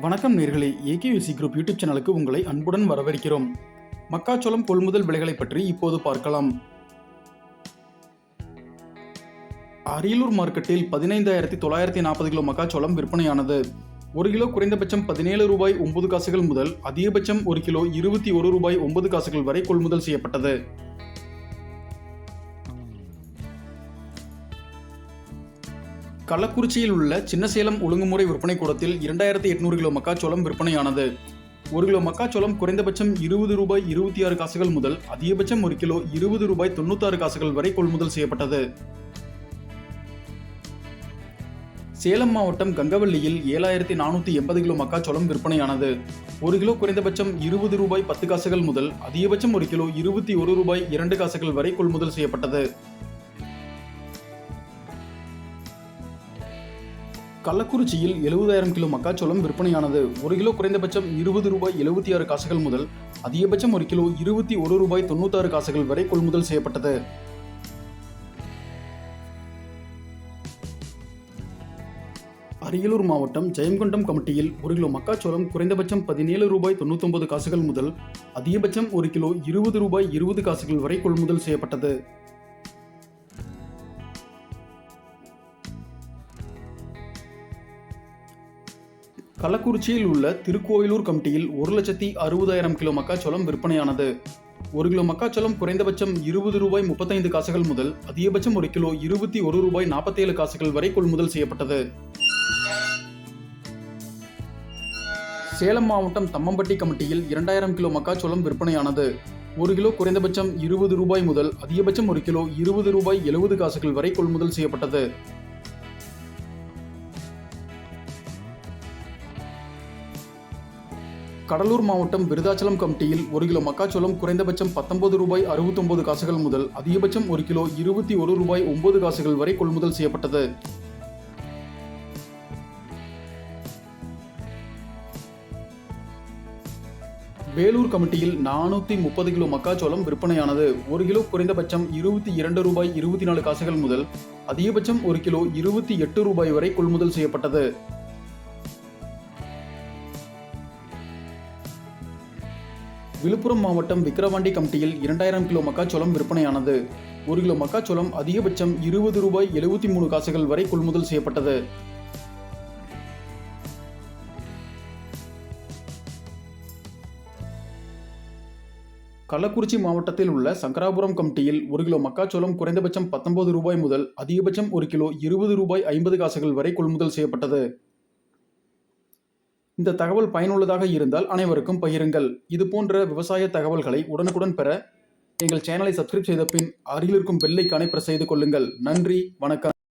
வணக்கம் நேர்களே. ஏகேவிசி group YouTube சேனலுக்கு உங்களை அன்புடன் வரவேற்கிறோம். மக்காச்சோளம் கொள்முதல் விலைகளை பற்றி இப்போது பார்க்கலாம். அரியலூர் மார்க்கெட்டில் பதினைந்தாயிரத்தி தொள்ளாயிரத்தி நாற்பது கிலோ மக்காச்சோளம் விற்பனையானது. ஒரு கிலோ குறைந்தபட்சம் பதினேழு ரூபாய் ஒன்பது காசுகள் முதல் அதிகபட்சம் ஒரு கிலோ இருபத்தி ஒரு ரூபாய் ஒன்பது காசுகள் வரை கொள்முதல் செய்யப்பட்டது. கள்ளக்குறிச்சியில் உள்ள சின்னசேலம் ஒழுங்குமுறை விற்பனை கூடத்தில் இரண்டாயிரத்தி எட்நூறு கிலோ மக்காச்சோளம் விற்பனையானது. ஒரு கிலோ மக்காச்சோளம் குறைந்தபட்சம் இருபது ரூபாய் இருபத்தி ஆறு காசுகள் முதல் அதிகபட்சம் ஒரு கிலோ இருபது ரூபாய் தொண்ணூத்தாறு காசுகள் வரை கொள்முதல் செய்யப்பட்டது. சேலம் மாவட்டம் கங்கவல்லியில் ஏழாயிரத்தி நானூற்றி எண்பது கிலோ மக்காச்சோளம் விற்பனையானது. ஒரு கிலோ குறைந்தபட்சம் இருபது ரூபாய் பத்து காசுகள் முதல் அதிகபட்சம் ஒரு கிலோ இருபத்தி ஒரு ரூபாய் இரண்டு காசுகள் வரை கொள்முதல் செய்யப்பட்டது. கள்ளக்குறிச்சியில் எழுபதாயிரம் கிலோ மக்காச்சோளம் விற்பனையானது. ஒரு கிலோ குறைந்தபட்சம் இருபது ரூபாய் எழுபத்தி ஆறு காசுகள் முதல் அதிகபட்சம் ஒரு கிலோ இருபத்தி ஒரு ரூபாய் தொண்ணூத்தாறு காசுகள் வரை கொள்முதல் செய்யப்பட்டது. அரியலூர் மாவட்டம் ஜெயங்கொண்டம் கமிட்டியில் ஒரு கிலோ மக்காச்சோளம் குறைந்தபட்சம் பதினேழு ரூபாய் தொண்ணூத்தொன்பது காசுகள் முதல் அதிகபட்சம் ஒரு கிலோ இருபது ரூபாய் இருபது காசுகள் வரை கொள்முதல் செய்யப்பட்டது. கள்ளக்குறிச்சியில் உள்ள திருக்கோயிலூர் கமிட்டியில் ஒரு லட்சத்தி அறுபதாயிரம் கிலோ மக்காச்சோளம் விற்பனையானது. ஒரு கிலோ மக்காச்சோளம் குறைந்தபட்சம் இருபது ரூபாய் முப்பத்தைந்து காசுகள் முதல் அதிகபட்சம் ஒரு கிலோ இருபத்தி ஒரு ரூபாய் நாற்பத்தேழு காசுகள் வரை கொள்முதல் செய்யப்பட்டது. சேலம் மாவட்டம் தம்மம்பட்டி கமிட்டியில் இரண்டாயிரம் கிலோ மக்காச்சோளம் விற்பனையானது. ஒரு கிலோ குறைந்தபட்சம் இருபது ரூபாய் முதல் அதிகபட்சம் ஒரு கிலோ இருபது ரூபாய் எழுபது காசுகள் வரை கொள்முதல் செய்யப்பட்டது. கடலூர் மாவட்டம் விருதாச்சலம் கமிட்டியில் ஒரு கிலோ மக்காச்சோளம் குறைந்தபட்சம் பத்தொன்பது ரூபாய் அறுபத்தொன்பது காசுகள் முதல் அதிகபட்சம் ஒரு கிலோ இருபத்தி ஒரு ரூபாய் ஒன்பது காசுகள் வரை கொள்முதல் செய்யப்பட்டது. வேலூர் கமிட்டியில் நானூற்றி முப்பது கிலோ மக்காச்சோளம் விற்பனையானது ஒரு கிலோ குறைந்தபட்சம் இருபத்தி இரண்டு ரூபாய் இருபத்தி நாலு காசுகள் முதல் அதிகபட்சம் ஒரு கிலோ இருபத்தி எட்டு ரூபாய் வரை கொள்முதல் செய்யப்பட்டது. விழுப்புரம் மாவட்டம் விக்கிரவாண்டி கமிட்டியில் இரண்டாயிரம் கிலோ மக்காச்சோளம் விற்பனையானது. ஒரு கிலோ மக்காச்சோளம் அதிகபட்சம் இருபது ரூபாய் எழுபத்தி மூணு காசுகள் வரை கொள்முதல் செய்யப்பட்டது. கள்ளக்குறிச்சி மாவட்டத்தில் உள்ள சங்கராபுரம் கமிட்டியில் ஒரு கிலோ மக்காச்சோளம் குறைந்தபட்சம் பத்தொன்பது ரூபாய் முதல் அதிகபட்சம் ஒரு கிலோ இருபது ரூபாய் ஐம்பது காசுகள் வரை கொள்முதல் செய்யப்பட்டது. இந்த தகவல் பயனுள்ளதாக இருந்தால் அனைவருக்கும் பகிருங்கள். இது போன்ற விவசாய தகவல்களை உடனுக்குடன் பெற எங்கள் சேனலை சப்ஸ்கிரைப் செய்த பின் அருகில் இருக்கும் பெல்லைக்கானை பிரஸ் செய்து கொள்ளுங்கள். நன்றி வணக்கம்.